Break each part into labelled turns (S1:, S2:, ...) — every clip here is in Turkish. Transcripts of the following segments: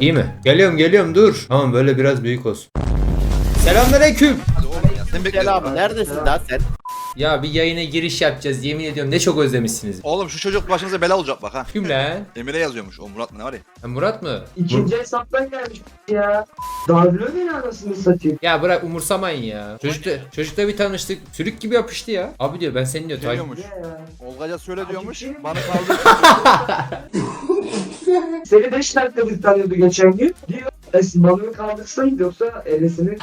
S1: İyi mi? Geliyorum geliyorum dur. Tamam böyle biraz büyük olsun. Selamünaleyküm.
S2: Sen bekliyorsun.
S3: Selam neredesin lan sen?
S1: Ya bir yayına giriş yapacağız yemin ediyorum ne çok özlemişsiniz.
S2: Oğlum şu çocuk başınıza bela olacak bak ha.
S1: Kim lan?
S2: Emir'e yazıyormuş. O Murat mı ne var ya?
S1: Ha, Murat mı?
S4: İkinci hesaptan gelmiş ya. Darlıyor beni anasını satayım.
S1: Ya bırak umursamayın ya. Çocukta, çocukta bir tanıştık. Sürük gibi yapıştı ya. Abi diyor ben seni diyor takip
S2: Geliyormuş.
S4: Ya ya.
S2: Olgaca söyle diyormuş.
S4: Şey
S2: Bana kaldı.
S4: Seni 5 dakikadır tanıyordu geçen gün. Diyor Esin balonu kaldırsaydı yoksa elesini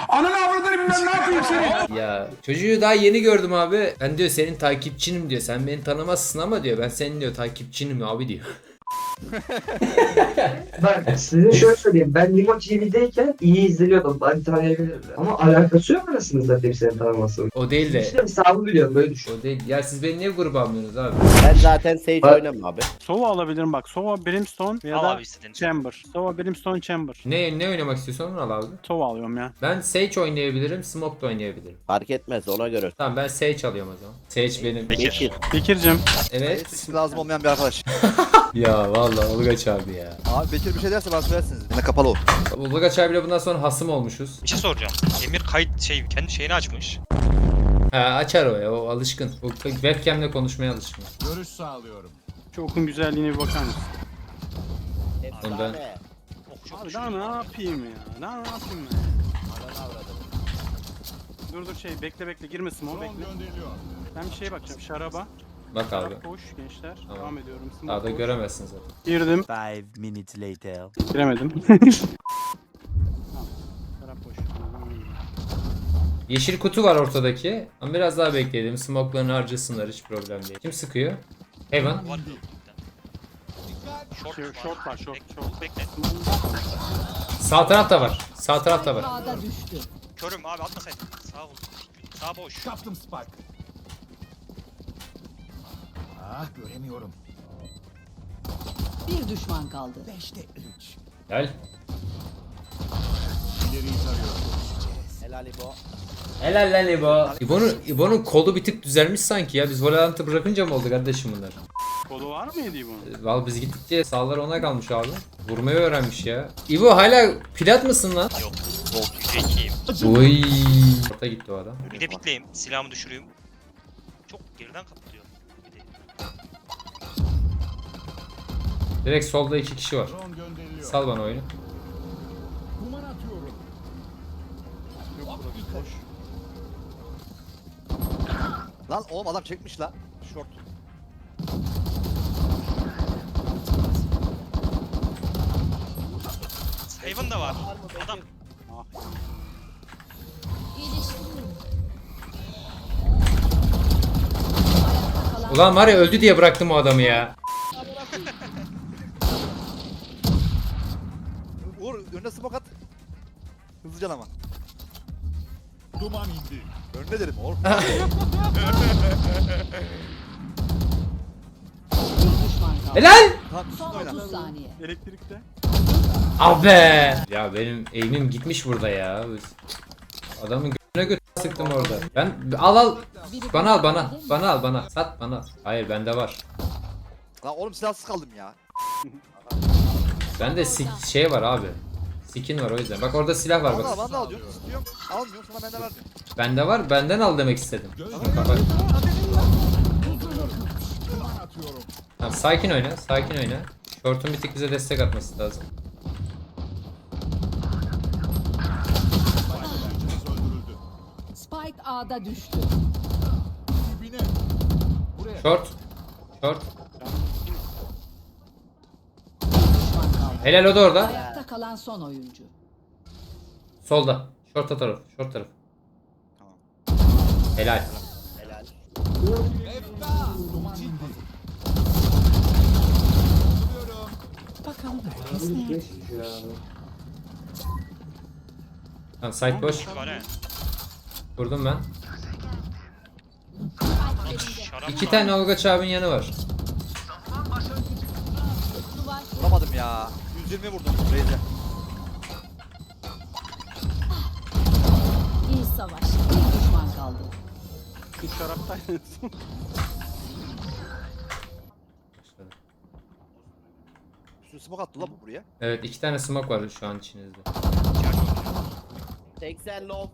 S1: Ya çocuğu daha yeni gördüm abi. Ben diyor senin takipçinim diyor. Sen beni tanımazsın ama diyor ben senin diyor takipçinim abi diyor.
S4: Bak size şöyle söyleyeyim. Ben Limon TV'deyken iyi izliyordum. Ben tanıyabilirdim. Ama alakası yok anasını satayım senin tanıması.
S1: O değil de.
S4: İşte hesabı biliyorum böyle düşün.
S1: O değil. Ya siz beni niye gruba almıyorsunuz abi?
S3: Ben zaten Sage
S4: Bak-
S3: oynamam abi.
S5: Sova alabilirim bak. Sova, Brimstone ya
S6: Al
S5: da
S6: abi istediğin.
S5: Chamber. Sova, Brimstone, Chamber.
S1: Ne ne oynamak istiyorsan onu al abi.
S5: Sova alıyorum ya.
S1: Ben Sage oynayabilirim, Smoke da oynayabilirim.
S3: Fark etmez ona göre.
S1: Tamam ben Sage alıyorum o zaman. Sage benim.
S6: Bekir.
S5: Bekir'cim.
S1: Evet.
S2: Hiç lazım olmayan bir arkadaş.
S1: ya vallahi Ulgaç abi ya.
S2: Abi Bekir bir şey derse bana söylersiniz. Yine kapalı ol.
S1: Ulgaç abiyle bundan sonra hasım olmuşuz.
S6: Bir şey soracağım. Emir kayıt şey kendi şeyini açmış.
S1: Ha açar o ya o alışkın. O webcamle konuşmaya alışkın.
S5: Şu okun güzelliğine bir bakar mısın?
S6: Çok
S5: Abi daha ne yapayım ya? Daha ne yapayım ben? Dur dur şey bekle bekle girme smoke bekle. Ben bir şeye bakacağım. Şaraba.
S1: Bak abi.
S5: Koş gençler.
S1: Tamam.
S5: Devam ediyorum. Smoke
S1: Daha da
S5: koş.
S1: göremezsin zaten.
S5: Girdim.
S7: Five minutes later.
S5: Giremedim. Tamam.
S1: Yeşil kutu var ortadaki. Ama biraz daha bekleyelim. Smoke'larını harcasınlar hiç problem değil. Kim sıkıyor? Heaven.
S6: Var? Short,
S5: Şey, short var, short, short.
S6: Bekle.
S1: Sağ taraf da var. Sağ taraf da var.
S6: Körüm abi atma sen. Sağ ol. Sağ boş.
S8: Bir düşman kaldı.
S1: Gel.
S3: Helal İbo.
S1: Helal lan İbo. İbo'nun, İbo'nun kolu bir tık düzelmiş sanki ya. Biz Valorant'ı bırakınca mı oldu kardeşim bunlar?
S5: Kolu var mıydı bunun?
S1: Vallahi biz gittikçe sağlar ona kalmış abi. Vurmayı öğrenmiş ya. İbo hala plat mısın lan?
S6: Yok. Yüce ikiyim.
S1: Oy. Orta gitti o adam.
S6: Bir de bitleyeyim. Silahımı düşüreyim. Çok geriden kapatıyor.
S1: Direkt solda iki kişi var. Sal bana oyunu.
S2: Lan oğlum adam çekmiş la. Short.
S6: Haven da var. Adam.
S1: Ulan var ya öldü diye bıraktım o adamı ya.
S2: Hızlıca ama. Duman indi. Önüne
S8: düşman kaldı.
S1: Helal.
S2: Tamam üstüne
S8: Son
S2: oyna.
S8: 30 saniye.
S5: Elektrikte.
S1: Abi. Ya benim eğimim gitmiş burada ya. Adamın göğüne götü sıktım orada. Ben al al. Bana al bana. Bana al bana. Sat bana. al. Hayır bende var.
S2: Lan oğlum silahsız kaldım ya.
S1: Bende sik- şey var abi. Skin var o yüzden. Bak orada silah var
S2: Bana
S1: bak.
S2: bana al diyorsun. İstiyorum. Almıyorum sana bende ver.
S1: Bende var. Benden al demek istedim. Kapat. Tamam sakin oyna. Sakin oyna. Short'un bir tık bize destek atması lazım.
S8: Spike A'da düştü.
S1: Short. Short. Helal o da orada.
S8: Ayakta kalan son oyuncu.
S1: Solda. Short taraf. Short taraf.
S2: Tamam.
S1: Helal.
S3: Helal.
S1: Tamam site boş.
S6: Var he.
S1: Vurdum ben. İki tane Olga Çağab'ın yanı var.
S2: Vuramadım ya. 120 vurdum Raze'e.
S8: Savaş. Bir düşman kaldı.
S5: Şu şaraptaydın.
S2: Üstüne smoke attı lan bu buraya.
S1: Evet iki tane smoke var şu an içinizde.
S3: 80 low.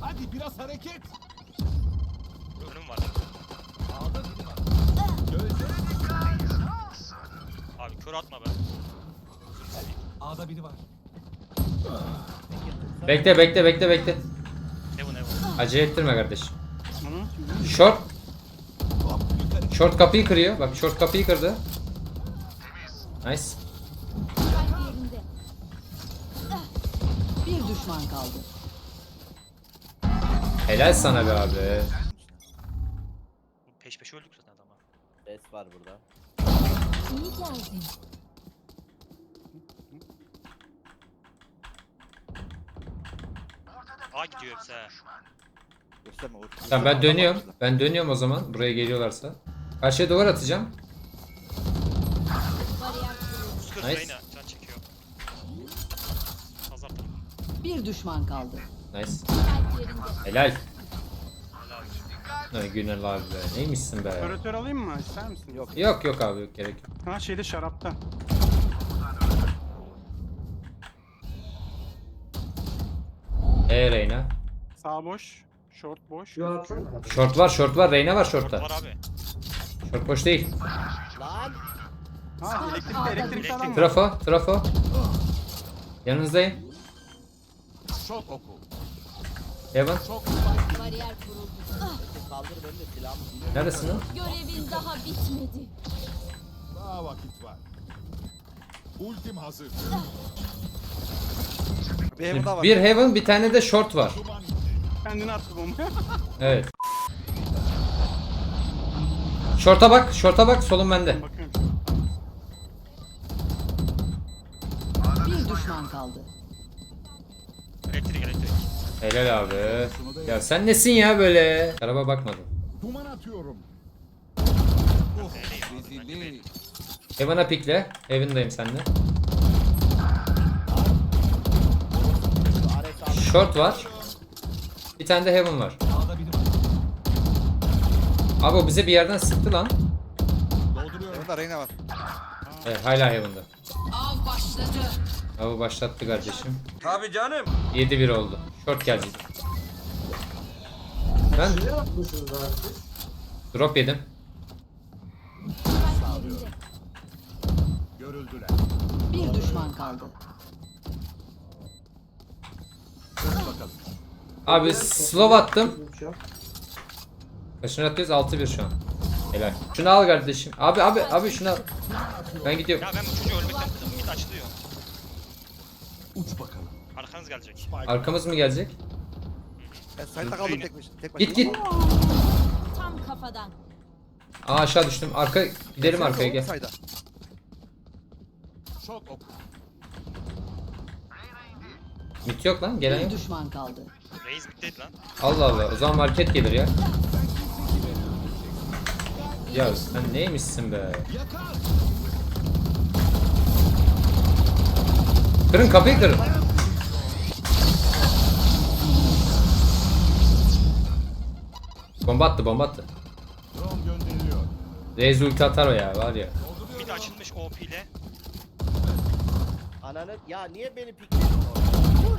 S7: Hadi biraz hareket.
S6: Önüm var. Abi kör atma be.
S7: A'da biri var.
S1: Bekle bekle bekle bekle.
S6: Heaven heaven.
S1: Acele ettirme kardeşim. Short. Short kapıyı kırıyor. Bak short kapıyı kırdı. Nice.
S8: Bir düşman kaldı.
S1: Helal sana be abi.
S6: Peş peşe öldük zaten adama.
S3: Res var burada.
S8: İyi geldin.
S6: A gidiyor hepsi ha.
S2: Gösterme. o-
S1: Tamam ben dönüyorum. Ben dönüyorum o zaman. Buraya geliyorlarsa. Karşıya duvar atacağım. Nice.
S6: Reyna can çekiyor. Pazar tarafı.
S8: Bir düşman kaldı.
S1: Nice. Helal.
S6: Helal.
S1: Ay Günel abi be. Neymişsin be.
S5: Operatör alayım mı? İster misin?
S2: Yok.
S1: Yok yok abi yok gerek yok.
S5: Ha şeyde şarapta.
S1: E Reyna.
S5: Sağ boş. Short boş.
S4: Şu atsana.
S1: Short var short var. Reyna var
S6: Short
S1: shortta.
S6: var abi.
S1: Short boş değil.
S3: Lan.
S5: Ha elektrikte elektrik falan var.
S1: Trafo. Trafo. Yanınızdayım.
S7: Şok oku.
S1: Evan.
S8: Bariyer kuruldu.
S3: Kaldır beni de silahımı.
S1: Neredesin lan?
S8: Görevin daha bitmedi.
S7: Daha vakit var. Ultim hazır.
S2: Bir heaven daha var.
S1: Bir heaven bir tane de short var.
S5: Kendini attı bomba.
S1: Evet. Short'a bak. Short'a bak. Solun bende.
S5: Bakıyorum.
S8: Bir düşman kaldı.
S6: Elektrik elektrik.
S1: Helal abi. Ya sen nesin ya böyle? Araba bakmadı.
S7: Duman atıyorum. Rezillik.
S1: Heaven'a pikle. Heaven'dayım seninle. Short var. Bir tane de heaven var. Abi o bize bir yerden sıktı lan.
S2: Heaven'da Reyna var.
S1: Evet hala heaven'da.
S8: Av başladı.
S1: Abi başlattı kardeşim. Tabii canım. 7-1 oldu. Short gelecek. Ben drop yedim.
S7: Görüldüler.
S8: Bir düşman kaldı.
S7: Bakalım.
S1: Abi slow attım. Kaçını atıyoruz? 6-1 şu an. Helal. Şunu al kardeşim. Abi abi abi şunu al. Ben gidiyorum.
S6: Ya ben bu çocuğu ölmekten bıktım. Git açılıyor.
S7: Uç bakalım.
S6: Arkanız gelecek.
S1: Arkamız mı gelecek?
S2: Tek. Tek
S1: Git git.
S8: Tam kafadan.
S1: Aa aşağı düştüm. Arka gidelim arkaya gel.
S7: Şok oku.
S1: Mit yok lan gelen
S8: Bir
S1: yok.
S8: düşman kaldı.
S6: Reis bittiydi lan.
S1: Allah Allah. O zaman market gelir ya. Ya sen neymişsin be? Kırın kapıyı kırın. Bomba attı bomba attı.
S7: Drone gönderiliyor.
S1: Reis ulti atar o ya var ya.
S6: Bir de açılmış OP ile.
S3: Ananı. Ya niye beni pikledin?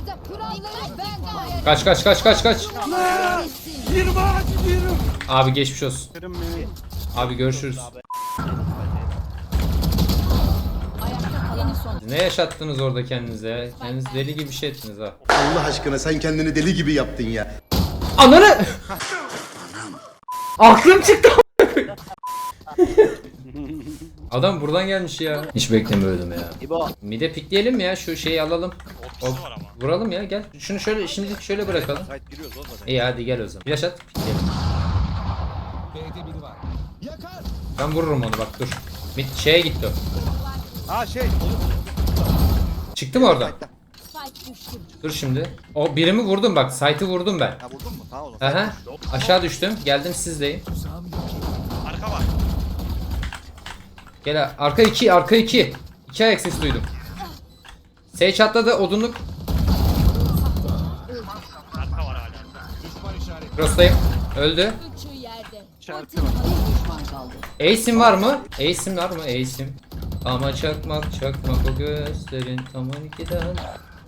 S8: Burada kuralları ben
S1: Kaç kaç kaç kaç kaç. Abi geçmiş olsun. Abi görüşürüz. Ne yaşattınız orada kendinize? Kendiniz deli gibi bir şey ettiniz ha.
S9: Allah aşkına sen kendini deli gibi yaptın ya.
S1: Ananı! Aklım çıktı. Adam buradan gelmiş ya. Hiç beklemiyordum ya.
S3: İbo.
S1: Mide pikleyelim mi ya şu şeyi alalım.
S6: Var ama.
S1: Vuralım ya gel. Şunu şöyle şimdilik şöyle bırakalım.
S2: Side giriyoruz oğlum zaten.
S1: İyi hadi gel o zaman. Flash at pikleyelim.
S7: B'de biri var. Yakar.
S1: Ben vururum onu bak dur. Mid şeye gitti o.
S2: Aa şey.
S1: Çıktı mı oradan? Dur şimdi. O birimi vurdum bak. Site'ı vurdum ben.
S2: Ha vurdun mu? Tamam o zaman.
S1: Aha. Aşağı düştüm. Geldim sizdeyim.
S6: Arka var.
S1: Gel arka 2 arka 2. 2 ayak sesi duydum. Sage atladı odunluk. Cross'tayım. Öldü.
S5: İşareti var.
S1: Mı? Ace'in var mı? Ace'im. Ama çakmak çakmak o gözlerin tam 12'den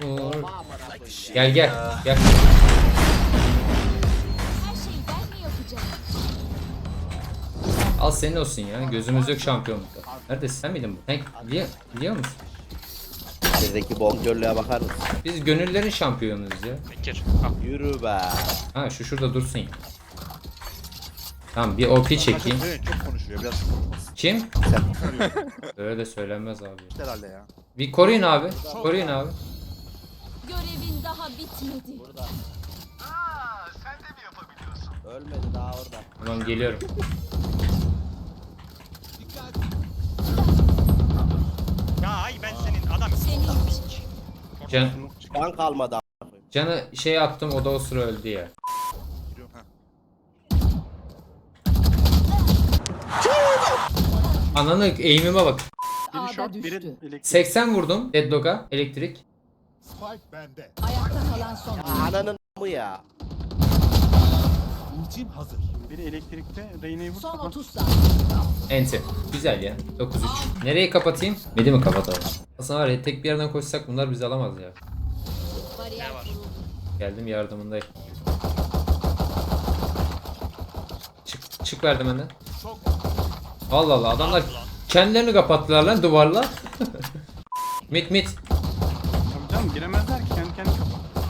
S1: vur. Gel gel gel. Al senin olsun ya. Gözümüz yok şampiyonlukta. Neredesin sen miydin bu? Hank biliyor, biliyor musun?
S3: Bizdeki bonkörlüğe bakar mısın?
S1: Biz gönüllerin şampiyonuyuz ya.
S6: Bekir. Al.
S3: Yürü be.
S1: Ha şu şurada dursun ya. Tamam bir OP çekeyim.
S2: Çok, çok konuşuyor biraz.
S1: Kim?
S2: Sen
S1: Öyle de söylenmez abi.
S2: herhalde ya.
S1: Bir koruyun abi. Koruyun abi.
S8: Görevin daha bitmedi.
S3: Burada. Ölmedi daha orada.
S1: Tamam geliyorum.
S6: Ya ay ben senin adam.
S8: Senin
S1: Can,
S3: Kan kalmadı.
S1: canı şey attım o da o sıra öldü ya.
S2: Biliyorum ha.
S1: Ananı eğimime bak.
S5: Biri
S8: A'da
S5: short, biri
S8: düştü.
S5: elektrik.
S1: 80 vurdum Deadlock'a elektrik.
S7: Spike bende.
S8: Ayakta kalan son oyuncu.
S3: ananın mı ya?
S7: Ultim hazır.
S5: Biri elektrikte. Reyna'yı vur.
S8: Son
S5: kapat.
S8: 30 saniye.
S1: Enti. Güzel ya. 9-3. Nereyi kapatayım? Midi mi kapatalım? Aslında var ya tek bir yerden koşsak bunlar bizi alamaz ya.
S8: Bariyer kuruldu.
S1: Geldim yardımındayım. Çık, çık verdim.
S7: Çok
S1: Allah Allah adamlar kendilerini kapattılar lan duvarla. mit mit.
S5: Tabii canım giremezler ki kendi kendine kapat.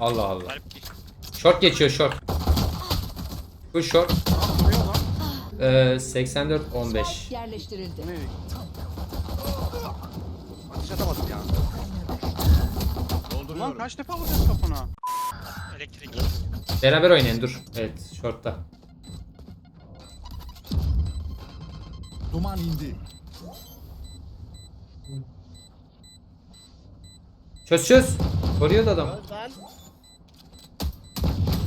S1: Allah Allah.
S6: Garip.
S1: Short geçiyor short. Bu short.
S5: Vuruyor lan.
S1: Ee, 84 15.
S8: Spike yerleştirildi.
S5: Gitti?
S2: Ateş atamadım ya.
S7: Dolduruyorum.
S5: kaç defa vuracağız kafana?
S6: Elektrik.
S1: Beraber oynayın dur. Evet shortta.
S7: Duman indi.
S1: Çöz çöz. Koruyordu adam.
S3: Lan.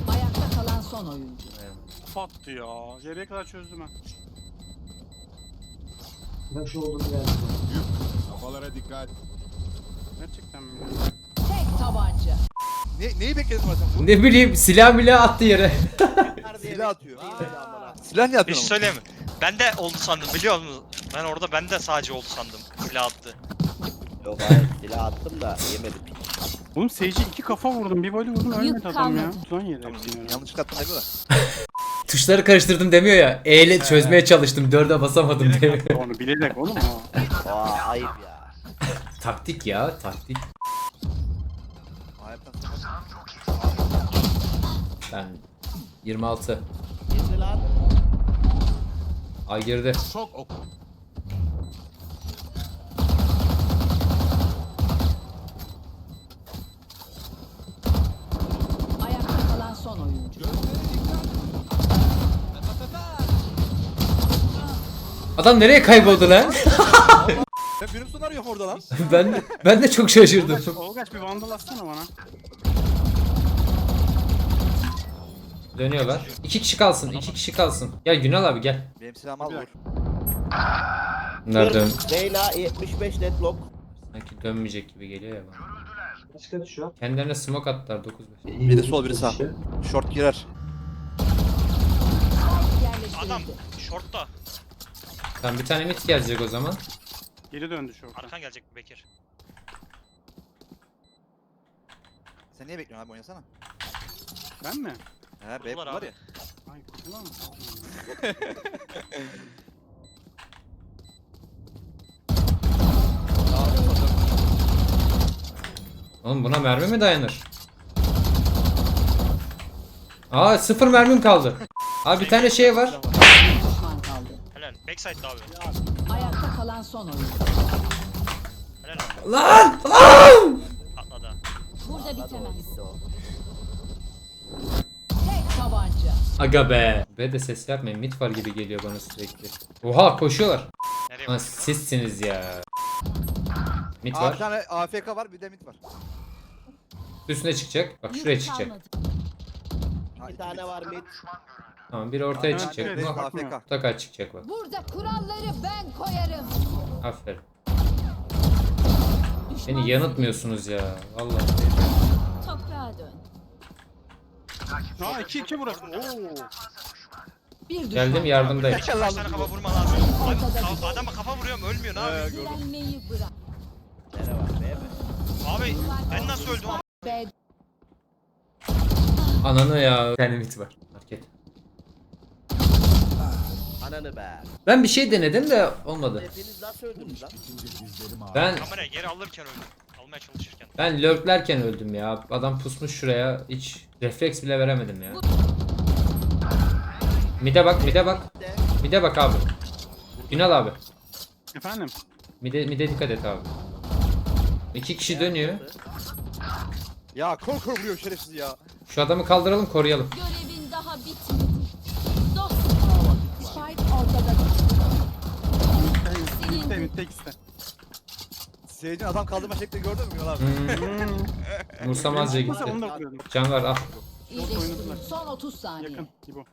S8: Ayakta kalan son oyuncu.
S5: Kapattı ya. Geriye kadar çözdüm ben.
S4: Ben şu olduğunu geldim.
S7: Kafalara dikkat.
S5: Gerçekten mi?
S8: Tek tabanca.
S2: Ne, neyi bekledin bu?
S1: Ne bileyim silah bile attı yere.
S2: Silah atıyor. Silah niye
S6: Bir şey söyleyeyim mi? Ben de oldu sandım biliyor musun? Ben orada ben de sadece oldu sandım. Silah attı.
S3: Yok hayır silah attım da yemedim.
S5: Oğlum Sage'e iki kafa vurdum. Bir volley vurdum ölmedi
S8: Yük
S5: adam ya. Uzan yedi ya.
S2: Yanlış attın demiyor da.
S1: Tuşları karıştırdım demiyor ya. E ile çözmeye çalıştım. 4'e basamadım
S5: Bilerek
S1: demiyor.
S5: attı onu bilerek oğlum o.
S3: Aa ayıp ya.
S1: taktik ya taktik. Ben 26.
S3: Girdi lan.
S1: Ay girdi.
S7: Çok oku.
S1: Adam nereye kayboldu lan?
S2: Ben benim son arıyorum orada lan.
S1: ben ben de çok şaşırdım.
S5: Olgaç bir vandal atsana bana.
S1: Dönüyorlar. İki kişi kalsın, iki kişi kalsın. Gel Günal abi gel.
S2: Benim silahımı al vur.
S1: dön.
S3: Reyna 75 deadlock.
S1: Sanki dönmeyecek gibi geliyor ya bana.
S4: Şu an?
S1: Kendilerine smoke attılar 9 5.
S2: Biri sol, biri sağ. Short girer.
S6: Adam shortta.
S1: Tamam bir tane mid gelecek o zaman.
S5: Geri döndü şorta.
S6: Arkan gelecek Bekir.
S2: Sen niye bekliyorsun abi oynasana?
S5: Ben mi?
S2: He be var
S6: abi.
S2: ya.
S5: Ay kurtulan mı?
S1: Oğlum buna mermi mi dayanır? Aa sıfır mermim kaldı. Abi bir tane şey var.
S6: Backside'da abi.
S8: Ayakta kalan son.
S6: Helal abi.
S1: Lan! Lan!
S6: Atladı.
S8: Burada bitemez. Tek tabanca.
S1: Aga be. Be de ses yapmayın. Mid var gibi geliyor bana sürekli. Oha koşuyorlar.
S6: Nereye
S1: Lan sizsiniz ya. Mid
S2: Aa bir
S1: var.
S2: tane AFK var bir de mid var.
S1: Üstüne çıkacak. Bak
S8: Yük
S1: şuraya çıkacak.
S8: kalmadı.
S2: Ha,
S3: Bir tane var mid.
S1: Tamam biri ortaya
S2: Ha,
S1: çıkacak.
S2: evet,
S5: Bak-
S2: AFK.
S1: Mutlaka çıkacak bak.
S8: Burada kuralları ben koyarım.
S1: Aferin.
S8: Düşman
S1: Beni yanıltmıyorsunuz ya. Vallahi.
S8: toprağa dön.
S5: Aa 2 2 burası. Oo.
S8: Bir düşman
S1: Geldim yardımdayım.
S6: Kaç tane kafa vurma lazım. Abi, ka- adama kafa vuruyorum ölmüyor ne
S2: He
S6: yapıyor?
S2: gördüm.
S8: Direnmeyi bırak.
S6: Abi ben nasıl öldüm ama?
S8: Be
S1: Ananı ya. Bir tane mit var. Market.
S3: Ananı be.
S1: Ben bir şey denedim de olmadı.
S3: Hepiniz nasıl öldünüz lan?
S7: Dizlerim ağrıyor.
S1: Ben
S6: Kamerayı geri alırken öldüm. Almaya çalışırken.
S1: ben lurklerken öldüm ya. Adam pusmuş şuraya. Hiç refleks bile veremedim ya. Mide bak, mide bak. Mide bak abi. Ünal abi.
S5: Efendim?
S1: Mide, mide dikkat et abi. İki kişi dönüyor.
S2: Ya kor kor vuruyor şerefsiz ya.
S1: Şu adamı kaldıralım, koruyalım.
S8: görevin
S5: De.
S2: Seyircinin adam kaldırma şeklini gördün mü Ünal abi?
S1: Hmm.
S5: Onu
S1: gitti.
S5: da vuruyordum.
S1: Can var al.
S8: İyileştirin. Son 30 saniye.
S5: Yakın. İbo.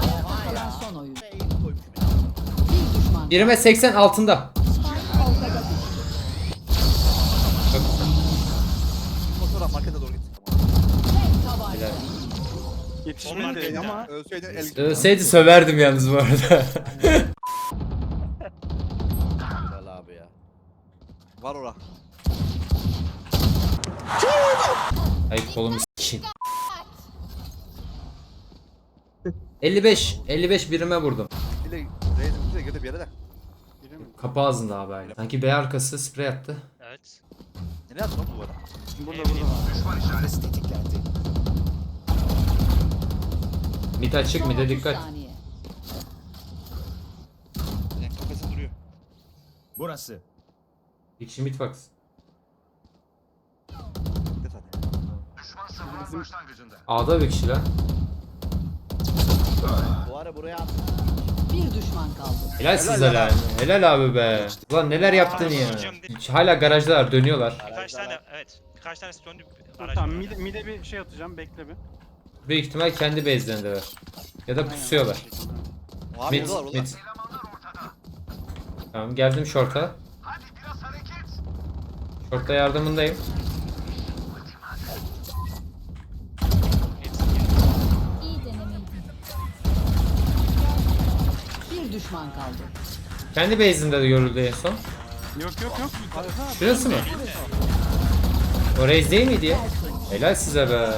S8: Ayakta kalan son oyun. Bir düşman.
S1: Birime 80 altında.
S8: Spike ortada düştü.
S1: Çok güzel.
S2: Motora markete doğru git.
S8: Tek tabanca.
S1: Helal.
S5: Yetişmedi ama
S2: Ölseydin el gitti.
S1: Ölseydi söverdim yalnız bu arada.
S2: Var ora.
S1: Ay kolumu s**eyim. 55, 55 birime vurdum.
S2: Dile Reis ultiyle girdi bir yere de.
S5: biri mi?
S1: Kapı ağzında abi hala. Sanki B arkası sprey attı.
S6: Evet.
S2: Ne yaptın oğlum bu arada?
S5: Burada burada.
S1: Mid açık, mid'e
S8: 30
S1: dikkat.
S2: kafesi duruyor.
S7: Burası.
S1: Bir kişi mid box.
S2: Dikkat hadi.
S1: A'da bir kişi lan.
S3: Bu ara buraya at.
S8: Bir düşman kaldı.
S1: Helal size lan. Helal abi be. Ulan neler yaptın ya. Hala garajdalar, dönüyorlar.
S6: Birkaç tane evet. Birkaç tanesi döndü.
S5: Tamam mide, mide bir şey atacağım bekle bir.
S1: Büyük ihtimal kendi base'lerindeler. Ya da pusuyorlar.
S2: O abi
S1: Mid, mid. Tamam geldim short'a. Short'ta yardımındayım.
S8: Bir düşman kaldı.
S1: Kendi base'inde de görüldü en son.
S5: Yok yok yok.
S1: Şurası mı? O raise değil miydi ya? Helal size be.